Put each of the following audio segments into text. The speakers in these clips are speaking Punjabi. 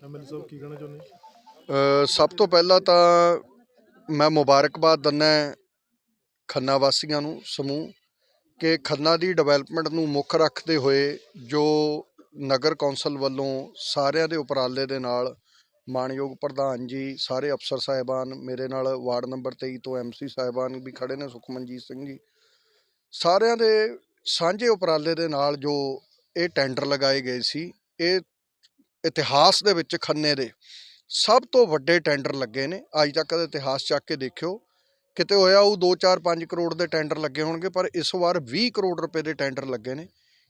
ਮਾਰੋ ਸਾਹਿਬ ਕੀ ਕਹਿਣਾ ਚਾਹੁੰਦੇ ਸਭ ਤੋਂ ਪਹਿਲਾਂ ਤਾਂ ਮੈਂ ਮੁਬਾਰਕਬਾਦ ਦਿੰਦਾ ਖੰਨਾ ਵਾਸੀਆਂ ਨੂੰ, ਸਮੂਹ, ਕਿ ਖੰਨਾ ਦੀ ਡਿਵੈਲਪਮੈਂਟ ਨੂੰ ਮੁੱਖ ਰੱਖਦੇ ਹੋਏ ਜੋ ਨਗਰ ਕੌਂਸਲ ਵੱਲੋਂ ਸਾਰਿਆਂ ਦੇ ਉਪਰਾਲੇ ਦੇ ਨਾਲ ਮਾਨਯੋਗ ਪ੍ਰਧਾਨ ਜੀ, ਸਾਰੇ ਅਫਸਰ ਸਾਹਿਬਾਨ, ਮੇਰੇ ਨਾਲ ਵਾਰਡ ਨੰਬਰ 23 ਤੋਂ ਐਮਸੀ ਸਾਹਿਬਾਨ ਵੀ ਖੜੇ ਨੇ, ਸੁਖਮਨਜੀਤ ਸਿੰਘ ਜੀ। ਸਾਰਿਆਂ ਦੇ ਸਾਂਝੇ ਉਪਰਾਲੇ ਦੇ ਨਾਲ ਜੋ ਇਹ ਟੈਂਡਰ ਲਗਾਏ ਗਏ ਸੀ, ਇਹ ਇਤਿਹਾਸ ਦੇ ਵਿੱਚ ਖੰਨੇ ਦੇ ਸਭ ਤੋਂ ਵੱਡੇ ਟੈਂਡਰ ਲੱਗੇ ਨੇ। ਅੱਜ ਤੱਕ ਦਾ ਇਤਿਹਾਸ ਚੱਕ ਕੇ ਦੇਖਿਓ, ਕਿਤੇ ਹੋਇਆ ਉਹ 2 4 5 ਕਰੋੜ ਦੇ ਟੈਂਡਰ ਲੱਗੇ ਹੋਣਗੇ, ਪਰ ਇਸ ਵਾਰ 20 ਕਰੋੜ ਰੁਪਏ ਦੇ ਟੈਂਡਰ ਲੱਗੇ ਨੇ।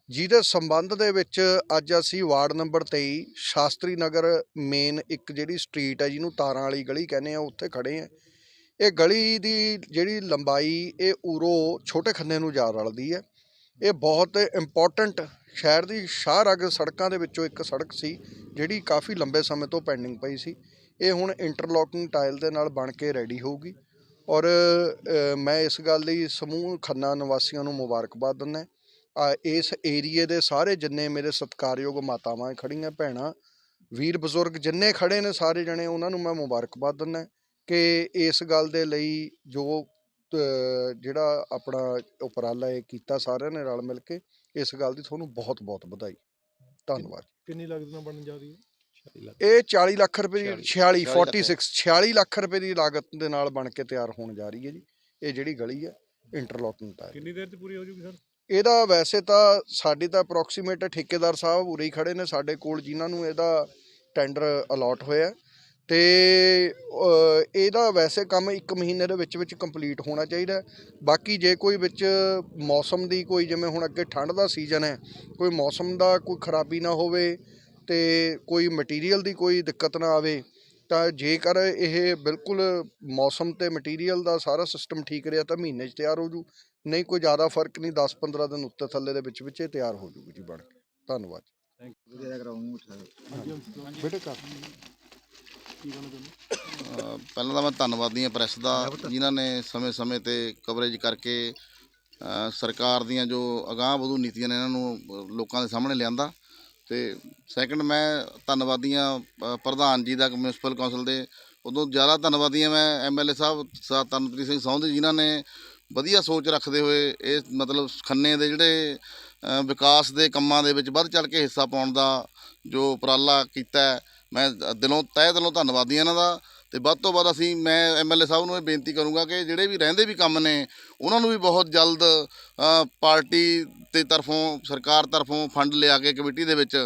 ਜਿਹਦੇ ਸੰਬੰਧ ਦੇ ਵਿੱਚ ਅੱਜ ਅਸੀਂ ward number 23 Shastri Nagar main ਇੱਕ ਜਿਹੜੀ ਸਟਰੀਟ ਹੈ ਜਿਹਨੂੰ ਤਾਰਾਂ ਵਾਲੀ ਗਲੀ ਕਹਿੰਦੇ ਆ ਉੱਥੇ ਖੜੇ ਆ ਇਹ ਗਲੀ ਦੀ ਜਿਹੜੀ ਲੰਬਾਈ, ਇਹ ਉਰੋ ਛੋਟੇ ਖੰਨੇ ਨੂੰ ਜਾ ਰਲਦੀ ਹੈ। ਇਹ ਬਹੁਤ ਇੰਪੋਰਟੈਂਟ ਸ਼ਹਿਰ ਦੀ ਸ਼ਾਹਰਗ ਸੜਕਾਂ ਦੇ ਵਿੱਚੋਂ ਇੱਕ ਸੜਕ ਸੀ, ਜਿਹੜੀ ਕਾਫੀ ਲੰਬੇ ਸਮੇਂ ਤੋਂ ਪੈਂਡਿੰਗ ਪਈ ਸੀ। ਇਹ ਹੁਣ ਇੰਟਰਲੋਕਿੰਗ ਟਾਈਲ ਦੇ ਨਾਲ ਬਣ ਕੇ ਰੈਡੀ ਹੋਊਗੀ। ਔਰ ਮੈਂ ਇਸ ਗੱਲ ਲਈ ਸਮੂਹ ਖੰਨਾ ਨਿਵਾਸੀਆਂ ਨੂੰ ਮੁਬਾਰਕਬਾਦ ਦਿੰਦਾ ਇਸ ਏਰੀਏ ਦੇ ਸਾਰੇ ਜਿੰਨੇ ਮੇਰੇ ਸਤਿਕਾਰਯੋਗ ਮਾਤਾਵਾਂ ਖੜੀਆਂ ਭੈਣਾਂ ਵੀਰ ਬਜ਼ੁਰਗ ਜਿੰਨੇ ਖੜੇ ਨੇ ਸਾਰੇ ਜਣੇ ਉਹਨਾਂ ਨੂੰ ਮੈਂ ਮੁਬਾਰਕਬਾਦ ਦਿੰਦਾ ਕਿ ਇਸ ਗੱਲ ਦੇ ਲਈ ਜੋ ਜਿਹੜਾ ਆਪਣਾ ਉਪਰਾਲਾ ਇਹ ਕੀਤਾ ਸਾਰਿਆਂ ਨੇ ਰਲ ਮਿਲ ਕੇ ਇਸ ਗੱਲ ਦੀ ਤੁਹਾਨੂੰ ਬਹੁਤ ਬਹੁਤ ਵਧਾਈ। ਧੰਨਵਾਦ ਕਿੰਨੀ ਲਾਗਤ ਨਾਲ ਬਣਨ ਜਾ ਰਹੀ ਹੈ? ਇਹ 40 ਲੱਖ ਰੁਪਏ ਦੀ 46 46 46 ਲੱਖ। ਰੁਪਏ ਦੀ ਲਾਗਤ ਦੇ ਨਾਲ ਬਣ ਕੇ ਤਿਆਰ ਹੋਣ ਜਾ ਰਹੀ ਹੈ ਜੀ। ਇਹ ਜਿਹੜੀ ਗਲੀ ਹੈ ਇੰਟਰਲੋਕਿੰਗ ਟਾਇਰ ਕਿੰਨੀ ਦੇਰ ਚ ਪੂਰੀ ਹੋ ਜੂਗੀ ਸਰ? ਇਹਦਾ ਵੈਸੇ ਤਾਂ ਸਾਡੀ ਤਾਂ ਅਪਰੋਕਸੀਮੇਟ ਠੇਕੇਦਾਰ ਸਾਹਿਬ ਉਰੇ ਹੀ ਖੜੇ ਨੇ ਸਾਡੇ ਕੋਲ, ਜਿਨ੍ਹਾਂ ਨੂੰ ਇਹਦਾ ਟੈਂਡਰ ਅਲਾਟ ਹੋਇਆ ਤੇ ਇਹਦਾ ਵੈਸੇ ਕੰਮ 1 ਮਹੀਨੇ ਦੇ ਵਿੱਚ ਵਿੱਚ ਕੰਪਲੀਟ ਹੋਣਾ ਚਾਹੀਦਾ ਬਾਕੀ ਜੇ ਕੋਈ ਵਿੱਚ ਮੌਸਮ ਦੀ ਕੋਈ ਜਿਵੇਂ ਹੁਣ ਅੱਗੇ ਠੰਡ ਦਾ ਸੀਜ਼ਨ ਹੈ, ਕੋਈ ਮੌਸਮ ਦਾ ਕੋਈ ਖਰਾਬੀ ਨਾ ਹੋਵੇ ਤੇ ਕੋਈ ਮਟੀਰੀਅਲ ਦੀ ਕੋਈ ਦਿੱਕਤ ਨਾ ਆਵੇ ਤਾਂ ਜੇਕਰ ਇਹ ਬਿਲਕੁਲ ਮੌਸਮ ਤੇ ਮਟੀਰੀਅਲ ਦਾ ਸਾਰਾ ਸਿਸਟਮ ਠੀਕ ਰਿਹਾ ਤਾਂ ਮਹੀਨੇ 'ਚ ਤਿਆਰ ਹੋ ਜੂ। ਨਹੀਂ ਕੋਈ ਜ਼ਿਆਦਾ ਫ਼ਰਕ ਨਹੀਂ 10-15 ਦਿਨ ਉੱਤੇ ਥੱਲੇ ਦੇ ਵਿੱਚ ਵਿੱਚ ਇਹ ਤਿਆਰ ਹੋ ਜੂਗੀ ਜੀ ਬਣ ਕੇ। ਧੰਨਵਾਦ ਬੇਟੇ ਕਰ ਕੀ ਕਹਿਣਾ ਚਾਹੁੰਦੇ ਅ, ਪਹਿਲਾਂ ਤਾਂ ਮੈਂ ਧੰਨਵਾਦੀ ਹਾਂ ਪ੍ਰੈਸ ਦਾ ਜਿਨ੍ਹਾਂ ਨੇ ਸਮੇਂ-ਸਮੇਂ ਤੇ ਕਵਰੇਜ ਕਰਕੇ ਸਰਕਾਰ ਦੀਆਂ ਜੋ ਅਗਾਂਹ ਵਧੂ ਨੀਤੀਆਂ ਨੇ ਇਹਨਾਂ ਨੂੰ ਲੋਕਾਂ ਦੇ ਸਾਹਮਣੇ ਲਿਆਂਦਾ। ਅਤੇ ਸੈਕਿੰਡ ਮੈਂ ਧੰਨਵਾਦੀ ਹਾਂ ਪ੍ਰਧਾਨ ਜੀ ਦਾ ਮਿਊਂਸਪਲ ਕੌਂਸਲ ਦੇ। ਉਦੋਂ ਜ਼ਿਆਦਾ ਧੰਨਵਾਦੀ ਹਾਂ ਮੈਂ ਐਮਐਲਏ ਸਾਹਿਬ, ਸਾ ਤਨਪ੍ਰੀਤ ਸਿੰਘ ਸੌਂਧ ਜਿਨ੍ਹਾਂ ਨੇ ਵਧੀਆ ਸੋਚ ਰੱਖਦੇ ਹੋਏ ਇਹ ਮਤਲਬ ਖੰਨੇ ਦੇ ਜਿਹੜੇ ਵਿਕਾਸ ਦੇ ਕੰਮਾਂ ਦੇ ਵਿੱਚ ਵੱਧ ਚੜ ਕੇ ਹਿੱਸਾ ਪਾਉਣ ਦਾ ਜੋ ਉਪਰਾਲਾ ਕੀਤਾ ਮੈਂ ਦਿਲੋਂ, ਤਹਿ ਦਿਲੋਂ ਧੰਨਵਾਦੀ ਹਾਂ ਇਹਨਾਂ ਦਾ। ਤੇ ਵੱਧ ਤੋਂ ਵੱਧ ਅਸੀਂ, ਮੈਂ ਐਮਐਲਏ ਸਾਹਿਬ ਨੂੰ ਇਹ ਬੇਨਤੀ ਕਰੂੰਗਾ ਕਿ ਜਿਹੜੇ ਵੀ ਰਹਿੰਦੇ ਵੀ ਕੰਮ ਨੇ, ਉਹਨਾਂ ਨੂੰ ਵੀ ਬਹੁਤ ਜਲਦ ਪਾਰਟੀ ਤੇ ਤਰਫੋਂ ਸਰਕਾਰ ਤਰਫੋਂ ਫੰਡ ਲਿਆ ਕੇ ਕਮੇਟੀ ਦੇ ਵਿੱਚ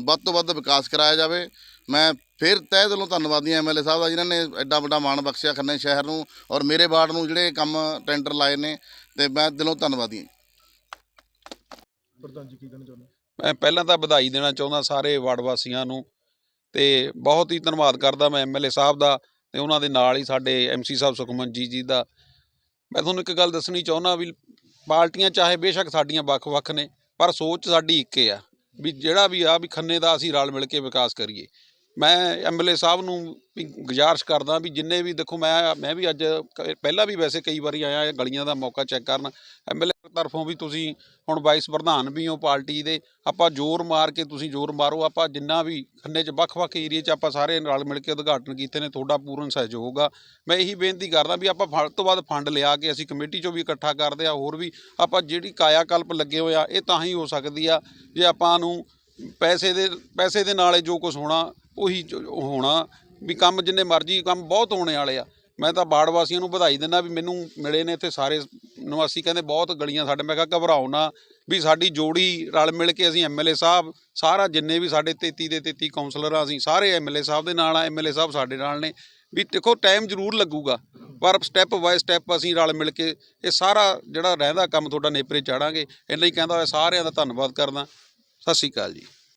ਵੱਧ ਤੋਂ ਵੱਧ ਵਿਕਾਸ ਕਰਾਇਆ ਜਾਵੇ। ਮੈਂ ਫਿਰ ਤਹਿ ਦਿਲੋਂ ਧੰਨਵਾਦੀ ਹਾਂ ਐਮਐਲਏ ਸਾਹਿਬ ਦਾ ਜਿਨ੍ਹਾਂ ਨੇ ਐਡਾ ਵੱਡਾ ਮਾਣ ਬਖਸ਼ਿਆ ਖੰਨੇ ਸ਼ਹਿਰ ਨੂੰ ਔਰ ਮੇਰੇ ਵਾਰਡ ਨੂੰ ਜਿਹੜੇ ਕੰਮ ਟੈਂਡਰ ਲਾਏ ਨੇ ਤੇ ਮੈਂ ਦਿਲੋਂ ਧੰਨਵਾਦੀ ਹਾਂ। ਪ੍ਰਧਾਨ ਜੀ ਕੀ ਕਹਿਣਾ ਚਾਹੁੰਦੇ ਮੈਂ ਪਹਿਲਾਂ ਤਾਂ ਵਧਾਈ ਦੇਣਾ ਚਾਹੁੰਦਾ ਸਾਰੇ ਵਾਰਡ ਵਾਸੀਆਂ ਨੂੰ ਤੇ ਬਹੁਤ ਹੀ ਧੰਨਵਾਦ ਕਰਦਾ ਮੈਂ ਐਮਐਲਏ ਸਾਹਿਬ ਦਾ ਤੇ ਉਹਨਾਂ ਦੇ ਨਾਲ ਹੀ ਸਾਡੇ ਐਮਸੀ ਸਾਹਿਬ ਸੁਖਮਨ ਜੀ ਜੀ ਦਾ। ਮੈਂ ਤੁਹਾਨੂੰ ਇੱਕ ਗੱਲ ਦੱਸਣੀ ਚਾਹੁੰਦਾ ਵੀ ਪਾਰਟੀਆਂ ਚਾਹੇ ਬੇਸ਼ੱਕ ਸਾਡੀਆਂ ਵੱਖ-ਵੱਖ ਨੇ, ਪਰ ਸੋਚ ਸਾਡੀ ਇੱਕ ਆ, ਵੀ ਜਿਹੜਾ ਵੀ ਆ, ਵੀ ਖੰਨੇ ਦਾ ਅਸੀਂ ਰਲ ਮਿਲ ਕੇ ਵਿਕਾਸ ਕਰੀਏ। ਮੈਂ ਐਮਐਲਏ ਸਾਹਿਬ ਨੂੰ ਵੀ ਗੁਜ਼ਾਰਿਸ਼ ਕਰਦਾ ਵੀ ਜਿੰਨੇ ਵੀ ਦੇਖੋ ਮੈਂ ਮੈਂ ਵੀ ਅੱਜ ਕ- ਪਹਿਲਾਂ ਵੀ ਵੈਸੇ ਕਈ ਵਾਰੀ ਆਇਆ, ਗਲੀਆਂ ਦਾ ਮੌਕਾ ਚੈੱਕ ਕਰਨ। ਐਮਐਲਏ ਤਰਫੋਂ ਵੀ ਤੁਸੀਂ ਹੁਣ ਵਾਈਸ ਪ੍ਰਧਾਨ ਵੀ ਹੋ ਪਾਰਟੀ ਦੇ, ਆਪਾਂ ਜ਼ੋਰ ਮਾਰ ਕੇ ਤੁਸੀਂ ਜ਼ੋਰ ਮਾਰੋ, ਆਪਾਂ ਜਿੰਨਾ ਵੀ ਖੰਨੇ 'ਚ ਵੱਖ-ਵੱਖ ਏਰੀਏ 'ਚ ਆਪਾਂ ਸਾਰੇ ਰਲ ਮਿਲ ਕੇ ਉਦਘਾਟਨ ਕੀਤੇ ਨੇ, ਤੁਹਾਡਾ ਪੂਰਨ ਸਹਿਯੋਗ ਆ। ਮੈਂ ਇਹੀ ਬੇਨਤੀ ਕਰਦਾ ਵੀ ਆਪਾਂ ਫੜ ਤੋਂ ਬਾਅਦ ਫੰਡ ਲਿਆ ਕੇ ਅਸੀਂ ਕਮੇਟੀ 'ਚੋਂ ਵੀ ਇਕੱਠਾ ਕਰਦੇ ਆ, ਹੋਰ ਵੀ ਆਪਾਂ ਜਿਹੜੀ ਕਾਇਆ ਕਲਪ ਲੱਗੇ ਹੋਇਆ ਇਹ ਤਾਂ ਹੀ ਹੋ ਸਕਦੀ ਆ, ਜੇ ਆਪਾਂ ਨੂੰ ਪੈਸੇ ਦੇ ਪੈਸੇ ਦੇ ਨਾਲ ਜੋ ਕੁਝ ਹੋਣਾ, ਉਹੀ ਹੋਣਾ, ਵੀ ਕੰਮ ਜਿੰਨੇ ਮਰਜ਼ੀ, ਕੰਮ ਬਹੁਤ ਹੋਣੇ ਵਾਲੇ ਆ। ਮੈਂ ਤਾਂ ਬਾੜ ਵਾਸੀਆਂ ਨੂੰ ਵਧਾਈ ਦਿੰਦਾ ਵੀ ਮੈਨੂੰ ਮਿਲੇ ਨੇ ਇੱਥੇ ਸਾਰੇ ਨਿਵਾਸੀ, ਕਹਿੰਦੇ ਬਹੁਤ ਗਲੀਆਂ ਸਾਡੇ, ਮੈਂ ਕਿਹਾ ਘਬਰਾਓ ਨਾ, ਵੀ ਸਾਡੀ ਜੋੜੀ ਰਲ ਮਿਲ ਕੇ ਅਸੀਂ ਐਮਐਲਏ ਸਾਹਿਬ, ਸਾਰਾ ਜਿੰਨੇ ਵੀ ਸਾਡੇ 33 ਦੇ 33 ਕਾਉਂਸਲਰ ਆ ਅਸੀਂ ਸਾਰੇ ਐਮਐਲਏ ਸਾਹਿਬ ਦੇ ਨਾਲ ਆ ਐਮਐਲਏ ਸਾਹਿਬ ਸਾਡੇ ਨਾਲ ਨੇ, ਵੀ ਦੇਖੋ ਟਾਈਮ ਜ਼ਰੂਰ ਲੱਗੂਗਾ, ਪਰ ਸਟੈਪ ਬਾਏ ਸਟੈਪ ਅਸੀਂ ਰਲ ਮਿਲ ਕੇ ਇਹ ਸਾਰਾ ਜਿਹੜਾ ਰਹਿੰਦਾ ਕੰਮ ਤੁਹਾਡਾ ਨੇਪਰੇ ਚਾੜਾਂਗੇ ਇਹਨਾਂ ਲਈ ਕਹਿੰਦਾ ਹੋਇਆ, ਸਾਰਿਆਂ ਦਾ ਧੰਨਵਾਦ ਕਰਦਾ। ਸਤਿ ਸ਼੍ਰੀ ਅਕਾਲ ਜੀ।